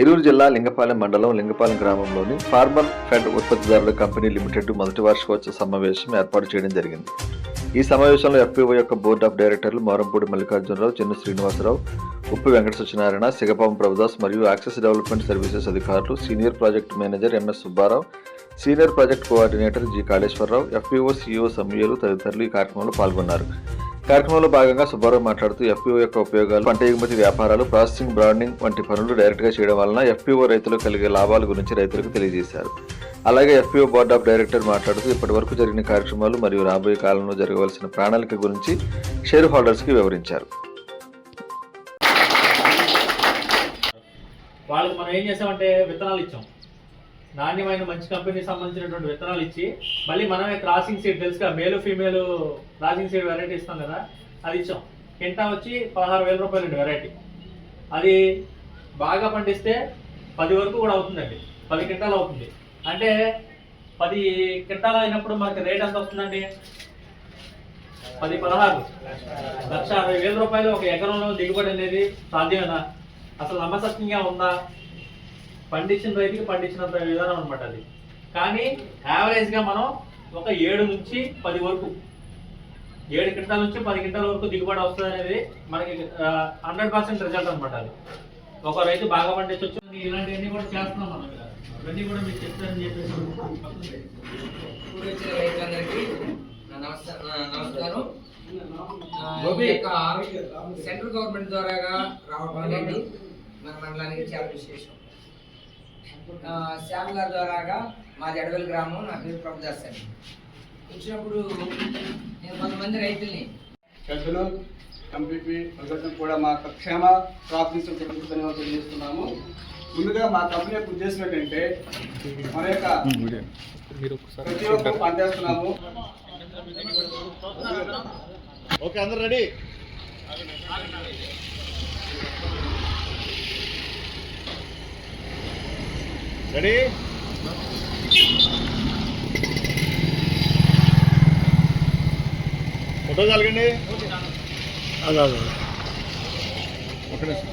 ఏలూరు జిల్లా లింగపాలెం మండలం లింగపాలెం గ్రామంలోని ఫార్మర్ ఫెడ్ ఉత్పత్తిదారుల కంపెనీ లిమిటెడ్ మొదటి వార్షికోత్సవ సమావేశం ఏర్పాటు చేయడం జరిగింది. ఈ సమావేశంలో ఎఫ్పిఓ యొక్క బోర్డు ఆఫ్ డైరెక్టర్లు మోరంపూడి మల్లికార్జునరావు చిన్న శ్రీనివాసరావు ఉప్పు వెంకట సత్యనారాయణ సిగపాం ప్రభుదాస్ మరియు యాక్సెస్ డెవలప్మెంట్ సర్వీసెస్ అధికారులు senior project manager MS Subbarao senior project coordinator G Kaleswararao FPO CEO సమ్యూలు తదితరులు ఈ కార్యక్రమంలో పాల్గొన్నారు. కార్యక్రమంలో భాగంగా సుబ్బారావు మాట్లాడుతూ ఎఫ్పీఓ యొక్క ఉపయోగాలు పంట ఎగుమతి వ్యాపారాలు ప్రాసెసింగ్ బ్రాండింగ్ వంటి పనులు డైరెక్ట్గా చేయడం వలన ఎఫ్పిఓ రైతులకు కలిగే లాభాల గురించి రైతులకు తెలియజేశారు. అలాగే ఎఫ్పిఓ బోర్డ్ ఆఫ్ డైరెక్టర్ మాట్లాడుతూ ఇప్పటివరకు జరిగిన కార్యక్రమాలు మరియు రాబోయే కాలంలో జరగవలసిన ప్రణాళిక గురించి షేర్ హోల్డర్స్కి వివరించారు. వాళ్ళకి మనం ఏం చేసామంటే విత్తనాలు ఇచ్చాం. నాణ్యమైన మంచి కంపెనీకి సంబంధించినటువంటి విత్తనాలు ఇచ్చి మళ్ళీ మనమే క్రాసింగ్ సీడ్ తెలుసుగా మేలు ఫీమేల్ క్రాసింగ్ సీడ్ వెరైటీ ఇస్తాం కదా అది ఇచ్చాం. కింటా వచ్చి పదహారు వేల రూపాయలు వెరైటీ అది బాగా పండిస్తే పది వరకు కూడా అవుతుందండి. పది క్వింటాలు అవుతుంది. అంటే పది క్వింటాలు అయినప్పుడు మనకి రేట్ ఎంత వస్తుందండి? పది పదహారు. లక్ష అరవై వేల రూపాయలు ఒక ఎకరంలో దిగుబడి అనేది సాధ్యమేనా? అసలు నమ్మసత్యంగా ఉందా? పండించిన రైతుకి పండించినంత విధానం అనమాట అది. కానీ యావరేజ్గా మనం ఒక ఏడు నుంచి పది వరకు ఏడు క్వింటాల నుంచి పది క్వింటాల వరకు దిగుబడి వస్తుంది అనేది మనకి హండ్రెడ్ పర్సెంట్ రిజల్ట్ అనమాట అది. ఒక రైతు బాగా పండించవచ్చు ఇలాంటివన్నీ కూడా చేస్తున్నాం మనం. ఇవన్నీ కూడా మీకు చెప్తారని చెప్పేసి వచ్చిన రైతులందరికీ నమస్కారం. సెంట్రల్ గవర్నమెంట్ ద్వారాగా రావడం అనేది మన మండలానికి చాలా విశేషం. శ్యామ్ గారి ద్వారాగా మాది అడవిల గ్రామం నా పేరు ప్రభుదాస్ అండి వచ్చినప్పుడు నేను కొంతమంది రైతుల్ని పెద్దలు ఎంపీపీ ప్రజలకు కూడా మా క్షేమ ప్రార్థించడం జరుగుతుందని తెలియజేస్తున్నాము. ముందుగా మా కంపెనీ యొక్క ఉద్దేశం ఏంటంటే మన యొక్క ప్రతి ఒక్కరు పనిచేస్తున్నాము. ఓకే అందరు రెడీ? రెడీ ఫోటో చాలకండి అదే అదే ఒక నిమిషం.